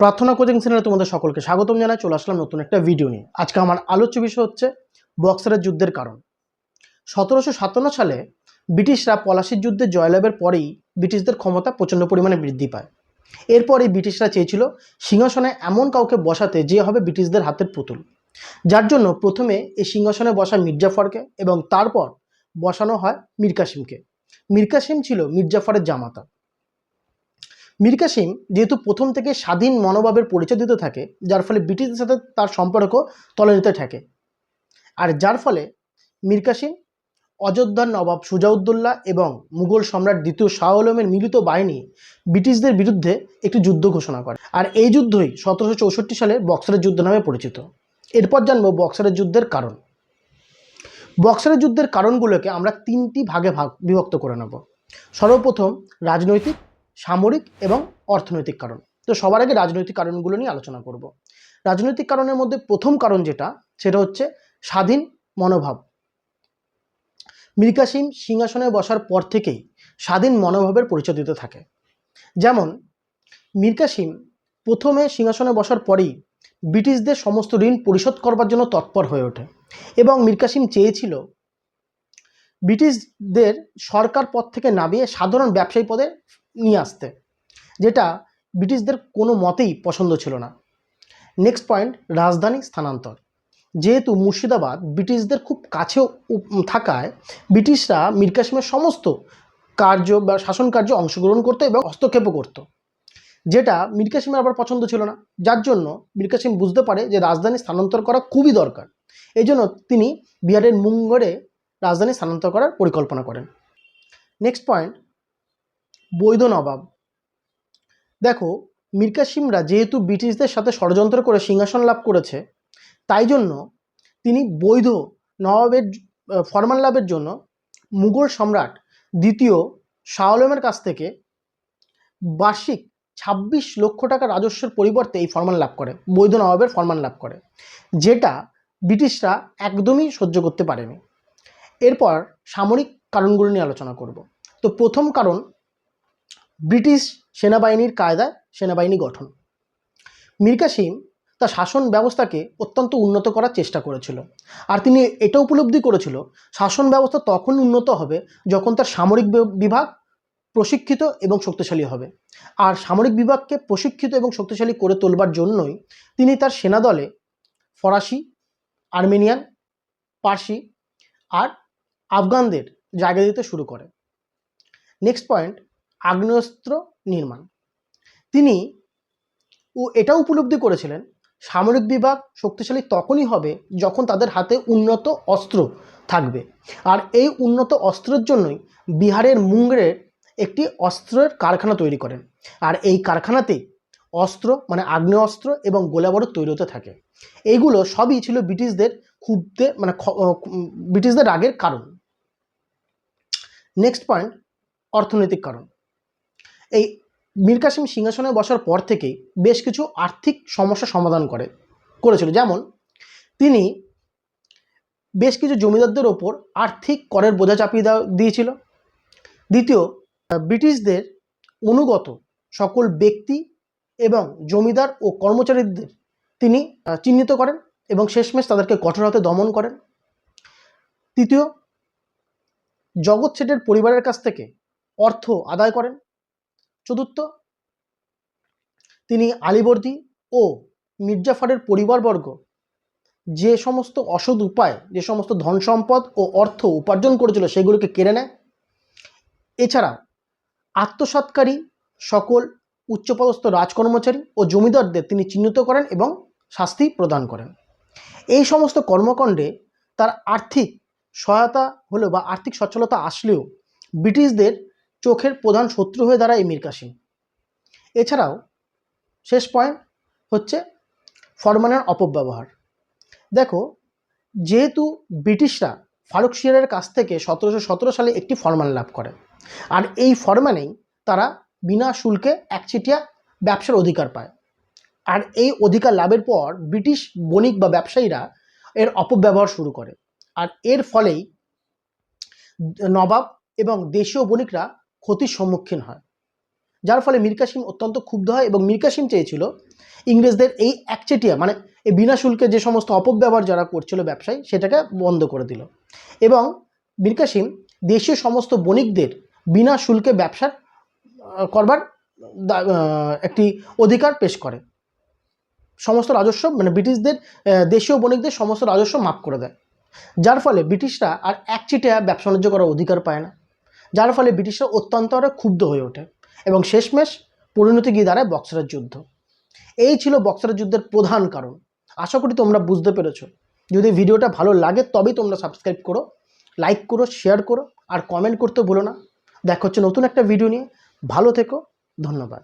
প্রার্থনা কোচিং সেন্টারে তোমাদের সকলকে স্বাগতম জানাই, চলে আসলাম নতুন একটা ভিডিও নিয়ে। আজকে আমার আলোচ্য বিষয় হচ্ছে বক্সারের যুদ্ধের কারণ। সতেরোশো সাতান্ন সালে ব্রিটিশরা পলাশির যুদ্ধে জয়লাভের পরেই ব্রিটিশদের ক্ষমতা প্রচণ্ড পরিমাণে বৃদ্ধি পায়। এরপরেই ব্রিটিশরা চেয়েছিল সিংহাসনে এমন কাউকে বসাতে যে হবে ব্রিটিশদের হাতের পুতুল। যার জন্য প্রথমে এই সিংহাসনে বসা মির্জাফরকে এবং তারপর বসানো হয় মীর কাসিমকে। কাসিম ছিল মির্জাফরের জামাতা। মীর কাসিম যেহেতু প্রথম থেকে স্বাধীন মনোভাবের পরিচয় দিতে থাকে, যার ফলে ব্রিটিশদের সাথে তার সম্পর্ক তলে তলানিতে থাকে। আর যার ফলে মীর কাসিম অযোধ্যার নবাব সুজাউদ্দৌল্লা এবং মুঘল সম্রাট দ্বিতীয় শাহ আলমের মিলিত বাহিনী ব্রিটিশদের বিরুদ্ধে একটি যুদ্ধ ঘোষণা করে। আর এই যুদ্ধই সতেরোশো চৌষট্টি সালে বক্সারের যুদ্ধ নামে পরিচিত। এরপর জানব বক্সারের যুদ্ধের কারণ। বক্সারের যুদ্ধের কারণগুলোকে আমরা তিনটি ভাগে ভাগ বিভক্ত করে নেব। সর্বপ্রথম রাজনৈতিক সামরিক এবং অর্থনৈতিক কারণ। তো সবার আগে রাজনৈতিক কারণগুলো নিয়ে আলোচনা করব। রাজনৈতিক কারণের মধ্যে প্রথম কারণ যেটা, সেটা হচ্ছে স্বাধীন মনোভাব। মীর কাসিম সিংহাসনে বসার পর থেকেই স্বাধীন মনোভাবের পরিচয় দিতে থাকে। যেমন মীর কাসিম প্রথমে সিংহাসনে বসার পরেই ব্রিটিশদের সমস্ত ঋণ পরিশোধ করবার জন্য তৎপর হয়ে ওঠে এবং মীর কাসিম চেয়েছিল ব্রিটিশদের সরকার পদ থেকে নামিয়ে সাধারণ ব্যবসায়ী পদে নিয়ে আসতে, যেটা ব্রিটিশদের কোনো মতেই পছন্দ ছিল না। নেক্সট পয়েন্ট রাজধানী স্থানান্তর। যেহেতু মুর্শিদাবাদ ব্রিটিশদের খুব কাছেও থাকায় ব্রিটিশরা মীর সমস্ত কার্য বা শাসন কার্য অংশগ্রহণ করতো এবং হস্তক্ষেপও করতো, যেটা মীর আবার পছন্দ ছিল না। যার জন্য মীর বুঝতে পারে যে রাজধানী স্থানান্তর করা খুবই দরকার। এই জন্য তিনি বিহারের মুঙ্গরে রাজধানী স্থানান্তর করার পরিকল্পনা করেন। নেক্সট পয়েন্ট বৈধ নবাব। দেখো মীর কাসিমরা যেহেতু ব্রিটিশদের সাথে ষড়যন্ত্র করে সিংহাসন লাভ করেছে, তাই জন্য তিনি বৈধ নবাবের ফরমান লাভের জন্য মুঘল সম্রাট দ্বিতীয় শাহলমের কাছ থেকে বার্ষিক ছাব্বিশ লক্ষ টাকা রাজস্বের পরিবর্তে এই ফরমান লাভ করে, বৈধ নবাবের ফরমান লাভ করে, যেটা ব্রিটিশরা একদমই সহ্য করতে পারেনি। এরপর সামরিক কারণগুলো নিয়ে আলোচনা করব। তো প্রথম কারণ ব্রিটিশ সেনাবাহিনীর কায়দায় সেনাবাহিনী গঠন। মীর কাসিম তার শাসন ব্যবস্থাকে অত্যন্ত উন্নত করার চেষ্টা করেছিল। আর তিনি এটা উপলব্ধি করেছিল, শাসন ব্যবস্থা তখন উন্নত হবে যখন তার সামরিক বিভাগ প্রশিক্ষিত এবং শক্তিশালী হবে। আর সামরিক বিভাগকে প্রশিক্ষিত এবং শক্তিশালী করে তোলবার জন্যই তিনি তার সেনাদলে ফরাসি, আর্মেনিয়ান, পার্সি আর আফগানদের জায়গা দিতে শুরু করে। নেক্সট পয়েন্ট আগ্নেয়াস্ত্র নির্মাণ। তিনি ও এটাও উপলব্ধি করেছিলেন, সামরিক বিভাগ শক্তিশালী তখনই হবে যখন তাদের হাতে উন্নত অস্ত্র থাকবে। আর এই উন্নত অস্ত্রের জন্যই বিহারের মুঙ্গেরের একটি অস্ত্রের কারখানা তৈরি করেন। আর এই কারখানাতে অস্ত্র মানে আগ্নেয়াস্ত্র এবং গোলাবারুদ তৈরি হতে থাকে। এইগুলো সবই ছিল ব্রিটিশদের ক্ষুব্ধে মানে ব্রিটিশদের রাগের কারণ। নেক্সট পয়েন্ট অর্থনৈতিক কারণ। এই মীর কাসিম সিংহাসনে বসার পর থেকেই বেশ কিছু আর্থিক সমস্যা সমাধান করে, করেছিল। যেমন, তিনি বেশ কিছু জমিদারদের ওপর আর্থিক করের বোঝা চাপিয়ে দিয়েছিল। দ্বিতীয়, ব্রিটিশদের অনুগত সকল ব্যক্তি এবং জমিদার ও কর্মচারীদের তিনি চিহ্নিত করেন এবং শেষমেশ তাদেরকে কঠোর হাতে দমন করেন। তৃতীয়, জগৎ শেঠের পরিবারের কাছ থেকে অর্থ আদায় করেন। চতুর্থ। তিনি আলীবর্দী ও মির্জাফরের পরিবারবর্গ। যে সমস্ত অসৎ উপায়, যে সমস্ত ধন সম্পদ ও অর্থ উপার্জন করেছিল, সেগুলোকে কেড়ে নেয়। এছাড়া আত্মসৎকারী সকল উচ্চপদস্থ রাজকর্মচারী ও জমিদারদের তিনি চিহ্নিত করেন এবং শাস্তি প্রদান করেন। এই সমস্ত কর্মকাণ্ডে তার আর্থিক সহায়তা হলো বা আর্থিক সচ্ছলতা আসলেও ব্রিটিশদের চোখের প্রধান শত্রু হয়ে দাঁড়ায় মীর কাসিম। এছাড়াও শেষ পয়েন্ট হচ্ছে ফরমানের অপব্যবহার। দেখো, যেহেতু ব্রিটিশরা ফারুক শিয়ারের কাছ থেকে সতেরোশো সতেরো সালে একটি ফরমান লাভ করে, আর এই ফরমানেই তারা বিনা শুল্কে একচেটিয়া ব্যবসার অধিকার পায়। আর এই অধিকার লাভের পর ব্রিটিশ বণিক বা ব্যবসায়ীরা এর অপব্যবহার শুরু করে। আর এর ফলেই নবাব এবং দেশীয় বণিকরা ক্ষতির সম্মুখীন হয়। যার ফলে মীর কাসিম অত্যন্ত ক্ষুব্ধ হয় এবং মীর কাসিম চেয়েছিল ইংরেজদের এই একচেটিয়া মানে এই বিনা শুল্কে যে সমস্ত অপব্যবহার যারা করছিল ব্যবসায়ী সেটাকে বন্ধ করে দিল। এবং মীর কাসিম দেশীয় সমস্ত বণিকদের বিনা শুল্কে ব্যবসা আহ, করবার একটি অধিকার পেশ করে। সমস্ত রাজস্ব মানে ব্রিটিশদের দেশীয় বণিকদের সমস্ত রাজস্ব মাফ করে দেয়। যার ফলে ব্রিটিশরা আর একচিটিয়া ব্যবসা বাণিজ্য করার অধিকার পায় না। যার ফলে ব্রিটিশরা অত্যন্ত আরও ক্ষুব্ধ হয়ে ওঠে এবং শেষমেশ পরিণতি গিয়ে দাঁড়ায় বক্সারের যুদ্ধ। এই ছিল বক্সারের যুদ্ধের প্রধান কারণ। আশা করি তোমরা বুঝতে পেরেছ। যদি ভিডিওটা ভালো লাগে তবেই তোমরা সাবস্ক্রাইব করো লাইক করো শেয়ার করো, আর কমেন্ট করতে ভুলো না। দেখা হচ্ছে নতুন একটা ভিডিও নিয়ে। ভালো থেকো, ধন্যবাদ।